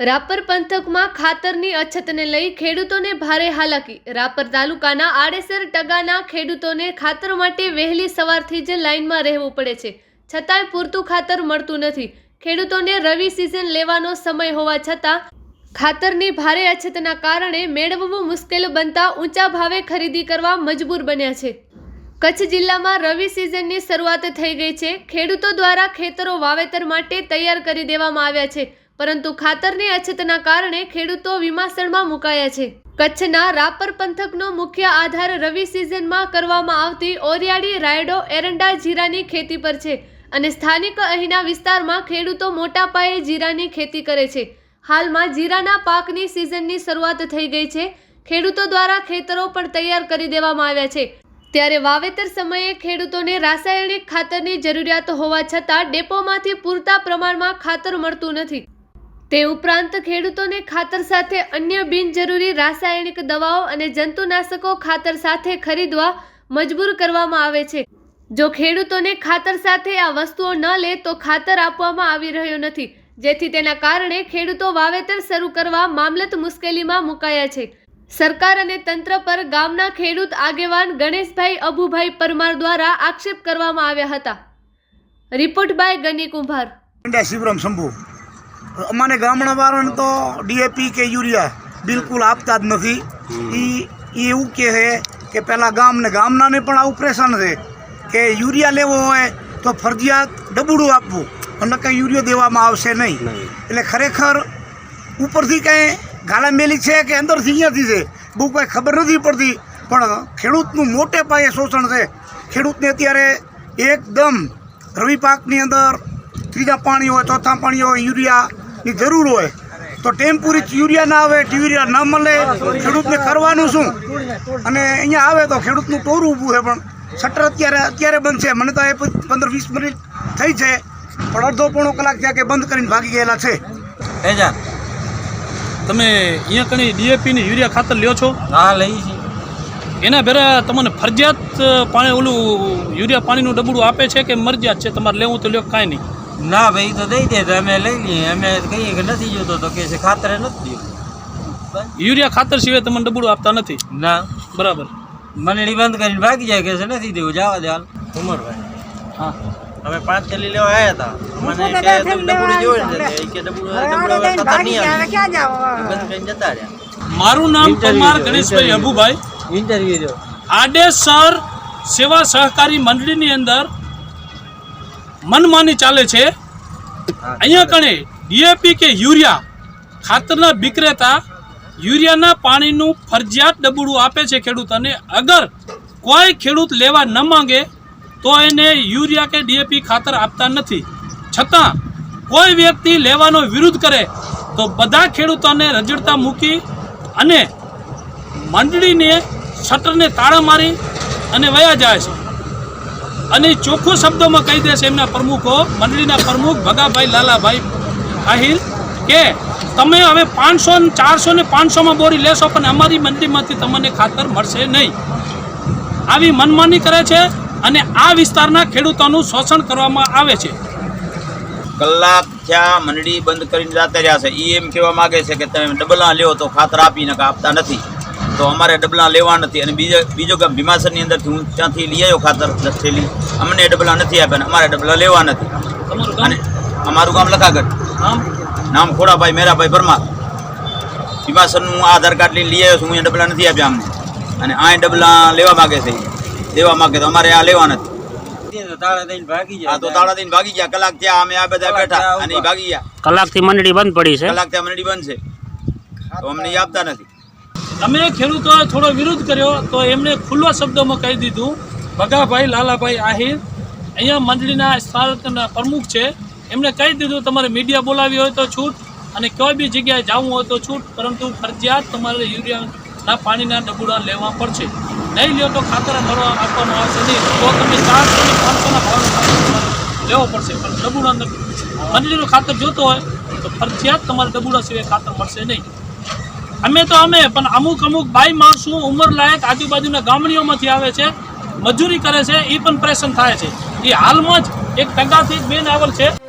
રાપર પંથકમાં ખાતરની અછતને લઈ ખેડૂતોને ભારે હાલાકી. રાપર તાલુકાના આડેસર ટગાના ખેડૂતોને ખાતર માટે વહેલી સવારથી જ લાઇનમાં રહેવું પડે છે. છતાંય પૂરતું ખાતર મળતું નથી. ખેડૂતોને રવિ સિઝન લેવાનો સમય હોવા છતાં ખાતરની ભારે અછતના કારણે મેળવવું મુશ્કેલ બનતા ઊંચા ભાવે ખરીદી કરવા મજબૂર બન્યા છે. કચ્છ જિલ્લામાં રવિ સિઝનની શરૂઆત થઈ ગઈ છે. ખેડૂતો દ્વારા ખેતરો વાવેતર માટે તૈયાર કરી દેવામાં આવ્યા છે. પરંતુ ખાતરની અછતના કારણે ખેડૂતો વિમાસણમાં મુકાયા છે. કચ્છના રાપર પંથકનો મુખ્ય આધાર રવિ સિઝનમાં કરવામાં આવતી ઓરિયાળી રાયડો એરંડા જીરાની ખેતી પર છે અને સ્થાનિક અહીંના વિસ્તારમાં ખેડૂતો મોટા પાયે જીરાની ખેતી કરે છે. હાલમાં જીરાના પાકની સિઝનની શરૂઆત થઈ ગઈ છે. ખેડૂતો દ્વારા ખેતરો પણ તૈયાર કરી દેવામાં આવ્યા છે. ત્યારે વાવેતર સમયે ખેડૂતોને રાસાયણિક ખાતરની જરૂરિયાત હોવા છતાં ડેપોમાંથી પૂરતા પ્રમાણમાં ખાતર મળતું નથી. તે ઉપરાંત ખેડૂતોને ખાતર સાથે અન્ય બિનજરૂરી રાસાયણિક દવાઓ અને જંતુનાશકો ખાતર સાથે ખરીદવા મજબૂર કરવામાં આવે છે. જો ખેડૂતોને ખાતર સાથે આ વસ્તુઓ ન લે, તો ખાતર આપવામાં આવી રહ્યો નથી. જેથી તેના કારણે ખેડૂતો વાવેતર શરૂ કરવા મામલત મુશ્કેલીમાં મુકાયા છે. સરકાર અને તંત્ર પર ગામના ખેડૂત આગેવાન ગણેશભાઈ અભુભાઈ પરમાર દ્વારા આક્ષેપ કરવામાં આવ્યા હતા. રિપોર્ટ બાય ગની કુંભાર શિવરામ શંભુ. અમારે ગામડા વાળાને તો ડીએપી કે યુરિયા બિલકુલ આપતા જ નથી. એ એવું કહે છે કે પહેલાં ગામને ગામનાને પણ આવું પ્રેશન છે કે યુરિયા લેવો હોય તો ફરજિયાત ડબુડું આપવું અને કંઈ યુરિયો દેવામાં આવશે નહીં. એટલે ખરેખર ઉપરથી કંઈ ગાલામેલી છે કે અંદરથી અહીંયાથી છે? બહુ કંઈ ખબર નથી પડતી. પણ ખેડૂતનું મોટે પાયે શોષણ છે. ખેડૂતને અત્યારે એકદમ રવિ પાકની અંદર ત્રીજા પાણી હોય ચોથા પાણી હોય યુરિયાની જરૂર હોય તો ટેમ્પુરી યુરિયા ના આવે યુરિયા ન મળે ખેડૂતને કરવાનું શું? અને અહીંયા આવે તો ખેડૂતનું ટોરું ઊભું છે પણ શટર અત્યારે અત્યારે બંધ છે. મને તો એ પંદર વીસ મિનિટ થઈ છે પણ અડધો પોણો કલાક ત્યાં કે બંધ કરીને ભાગી ગયેલા છે. એજા તમે અહીંયા કણી ડીએપી ને યુરિયા ખાતર લ્યો છો? હા લઈ છે. એના ભેરા તમને ફરજિયાત પાણી ઓલું યુરિયા પાણીનું ડબડું આપે છે કે મરજિયાત છે? તમારે લેવું તો લ્યો કાંઈ નહીં. ના ભાઈ તો દઈ દે તો અમે લઈ લઈએ. અમે કહીએ કે નથી જોતો તો કે છે ખાતરે નથી દીધું. યુરિયા ખાતર સિવાય તમને ડબડું આપતા નથી? ના. બરાબર. મંડળી બંધ કરીને ભાગી જાય કે છે નથી દેવું. જવા દે હાલ. ઉમરભાઈ હા. અમે પાંચ થેલી લેવા આવ્યા હતા. મને કે તમે ડબુડી જોઈ ને કે ડબુડી ડબુડી ખાતર નહીં આવે. બંધ કરીને જતા રહ્યા. મારું નામ પરમાર ગણેશભાઈ અભુભાઈ. ઇન્ટરવ્યુ દો આડેસર સેવા સહકારી મંડળીની અંદર મનમાની ચાલે છે. અહીંયા કણે ડીએપી કે યુરિયા ખાતરના વિક્રેતા યુરિયાના પાણીનું ફરજિયાત ડબુડું આપે છે ખેડૂતોને અગર કોઈ ખેડૂત લેવા ન માંગે તો એને યુરિયા કે ડીએપી ખાતર આપતા નથી. છતાં કોઈ વ્યક્તિ લેવાનો વિરોધ કરે તો બધા ખેડૂતોને રજડતા મૂકી અને મંડળીને શટરને તાળા મારી અને વયા જાય છે. અને ચોખ્ખું શબ્દોમાં કહી દેશે એમના પ્રમુખો, મંડળીના પ્રમુખ ભગાભાઈ લાલાભાઈ આહિર, કે તમે હવે પાંચસો ને ચારસો ને પાંચસોમાં બોરી લેશો, પણ અમારી મંડળીમાંથી તમને ખાતર મળશે નહીં. આવી મનમાની કરે છે અને આ વિસ્તારના ખેડૂતોનું શોષણ કરવામાં આવે છે. કલાક થયા મંડળી બંધ કરીને જતા રહ્યા છે. એ એમ કહેવા માંગે છે કે તમે ડબલા લ્યો તો ખાતર આપીને આપતા નથી. તો અમારે ડબલા લેવા નથી અને બીજો બીજો ગામ ભીમાસરની અંદરથી હું ત્યાંથી લઈ આવ્યો ખાતર દસ થેલી અમને ડબલા નથી આપ્યા અને અમારે ડબલા લેવા નથી. તમારું અને અમારું ગામ લખાગઢ. નામ? નામ ખોડાભાઈ મેરાભાઈ પરમાર. ભીમાસરનું આધાર કાર્ડ લઈને લઈ આવ્યો છું હું ડબલા નથી આપ્યા અમને. અને આ ડબલા લેવા માગે છે. લેવા માગે તો અમારે આ લેવા નથી. તાળા દઈને ભાગી આ તો તાળા દઈને ભાગી ગયા. કલાકથી અમે આ બધા બેઠા ભાગી ગયા. કલાકથી મંડળી બંધ પડી છે. કલાકથી મંડળી બંધ છે. તો અમને આપતા નથી. અમે ખેડૂતોએ થોડો વિરોધ કર્યો તો એમણે ખુલ્લા શબ્દોમાં કહી દીધું, ભગાભાઈ, લાલાભાઈ, આહિર. અહીંયા મંડળીના સ્થાનના પ્રમુખ છે. એમણે કહી દીધું, તમારે મીડિયા બોલાવી હોય તો છૂટ અને કોઈ બી જગ્યાએ જવું હોય તો છૂટ, પરંતુ ફરજિયાત તમારે યુરિયાના પાણીના ડબુડા લેવા પડશે. નહીં લ્યો તો ખાતર ભરવા આપવામાં આવશે નહીં. તો તમે ચારસો ને પાંચસોના ભાવનો લેવો પડશે. પણ ડબુડા મંડળીનું ખાતર જોતો હોય તો ફરજિયાત તમારે ડબુડા સિવાય ખાતર મળશે નહીં. અમે તો અમે, પણ અમુક અમુક બાઈ માણસો ઉંમર લાયક આજુબાજુના ગામડીઓમાંથી આવે છે, મજૂરી કરે છે એ પણ પરેશાન થાય છે. એ હાલમાં જ એક ટકાથી બેન આવેલ છે.